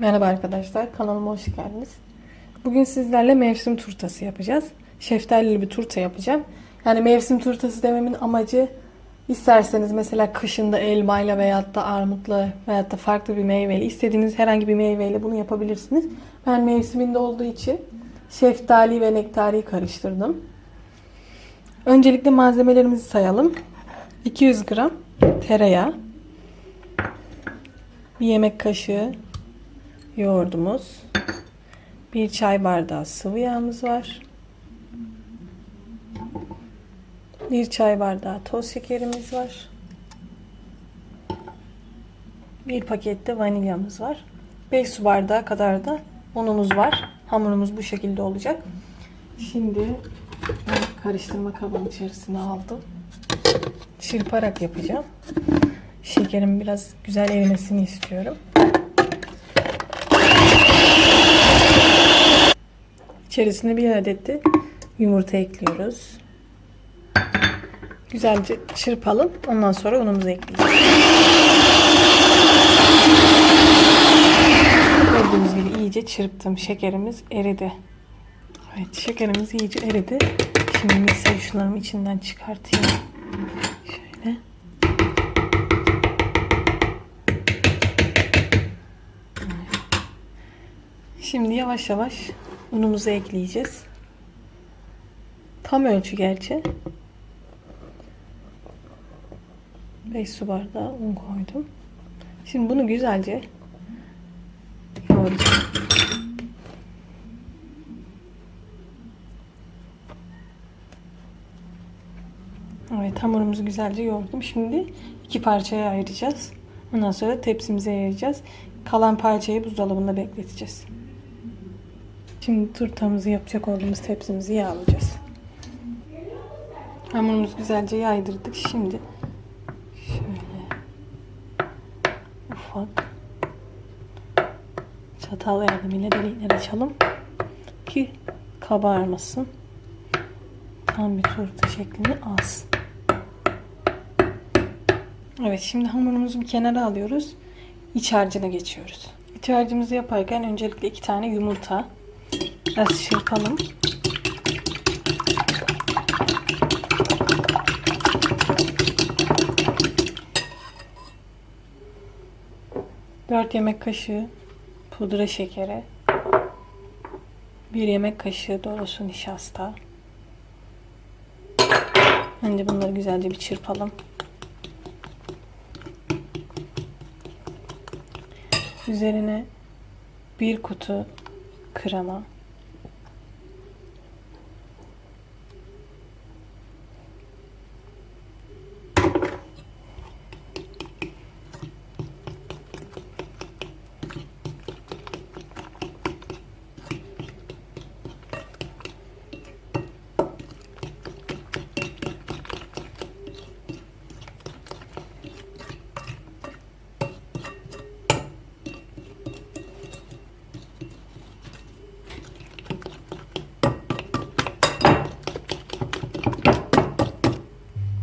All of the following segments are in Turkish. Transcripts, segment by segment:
Merhaba arkadaşlar, kanalıma hoş geldiniz. Bugün sizlerle mevsim turtası yapacağız. Şeftalili bir turta yapacağım. Yani mevsim turtası dememin amacı isterseniz mesela kışında elmayla veyahut da armutla veyahut da farklı bir meyveyle istediğiniz herhangi bir meyveyle bunu yapabilirsiniz. Ben mevsiminde olduğu için şeftali ve nektariyi karıştırdım. Öncelikle malzemelerimizi sayalım. 200 gram tereyağı, bir yemek kaşığı yoğurdumuz, bir çay bardağı sıvı yağımız var. Bir çay bardağı toz şekerimiz var. Bir pakette vanilyamız var. 5 su bardağı kadar da unumuz var. Hamurumuz bu şekilde olacak. Şimdi karıştırma kabının içerisine aldım. Çırparak yapacağım. Şekerin biraz güzel erimesini istiyorum. İçerisine bir adet de yumurta ekliyoruz. Güzelce çırpalım. Ondan sonra unumuzu ekleyeceğiz. Gördüğünüz gibi iyice çırptım. Şekerimiz eridi. Evet şekerimiz iyice eridi. Şimdi mikser şunlarımı içinden çıkartayım. Şöyle. Şimdi yavaş yavaş unumuzu ekleyeceğiz. Tam ölçü gerçi. 5 su bardağı un koydum. Şimdi bunu güzelce yoğuracağım. Evet hamurumuzu güzelce yoğurdum. Şimdi iki parçaya ayıracağız. Ondan sonra tepsimize yayacağız. Kalan parçayı buzdolabında bekleteceğiz. Şimdi turtamızı yapacak olduğumuz tepsimizi yağlayacağız. Hamurumuzu güzelce yaydırdık. Şimdi şöyle ufak çatal yardımıyla delikler açalım ki kabarmasın. Tam bir turta şeklini alsın. Evet şimdi hamurumuzu bir kenara alıyoruz. İç harcına geçiyoruz. İç harcımızı yaparken öncelikle iki tane yumurta biraz çırpalım. Dört yemek kaşığı pudra şekeri. Bir yemek kaşığı dolusu nişasta. Önce bunları güzelce bir çırpalım. Üzerine bir kutu krema.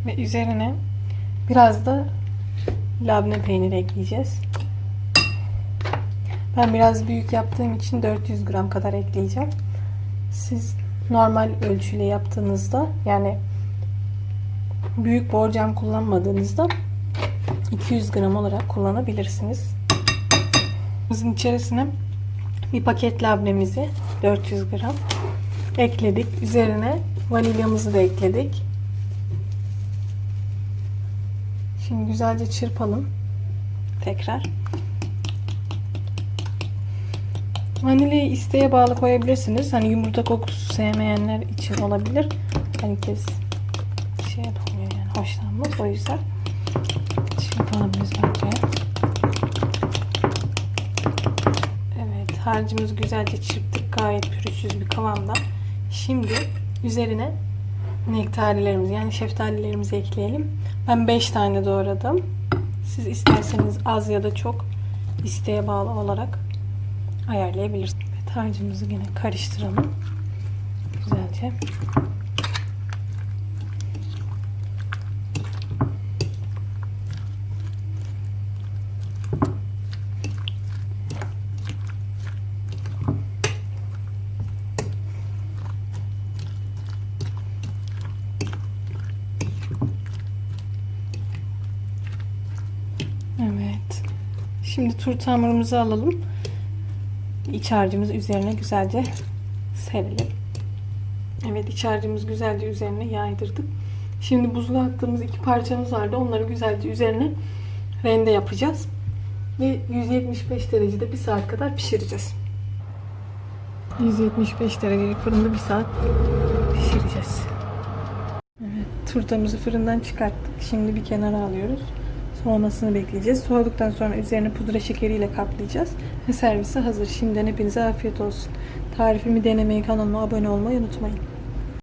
Ve üzerine biraz da labne peyniri ekleyeceğiz. Ben biraz büyük yaptığım için 400 gram kadar ekleyeceğim. Siz normal ölçüyle yaptığınızda yani büyük borcam kullanmadığınızda 200 gram olarak kullanabilirsiniz. Bizim içerisine bir paket labnemizi 400 gram ekledik. Üzerine vanilyamızı da ekledik. Şimdi güzelce çırpalım. Tekrar. Vanilyayı isteğe bağlı koyabilirsiniz. Hani yumurta kokusu sevmeyenler için olabilir. Herkes şey yapamıyor yani hoşlanmaz. O yüzden çırpalım güzelce. Evet harcımızı güzelce çırptık. Gayet pürüzsüz bir kıvamda. Şimdi üzerine nektarilerimizi yani şeftalilerimizi ekleyelim. Ben 5 tane doğradım. Siz isterseniz az ya da çok isteğe bağlı olarak ayarlayabilirsiniz. Evet, harcımızı yine karıştıralım. Güzelce. Evet. Şimdi turta hamurumuzu alalım. İç harcımızı üzerine güzelce serelim. Evet iç harcımız güzelce üzerine yaydırdık. Şimdi buzluğa attığımız iki parçamız vardı. Onları güzelce üzerine rende yapacağız. Ve 175 derecede bir saat kadar pişireceğiz. 175 derecelik fırında bir saat pişireceğiz. Evet, turtamızı fırından çıkarttık. Şimdi bir kenara alıyoruz. Soğumasını bekleyeceğiz. Soğuduktan sonra üzerine pudra şekeriyle kaplayacağız. Ve servise hazır. Şimdiden hepinize afiyet olsun. Tarifimi denemeyi, kanalıma abone olmayı unutmayın.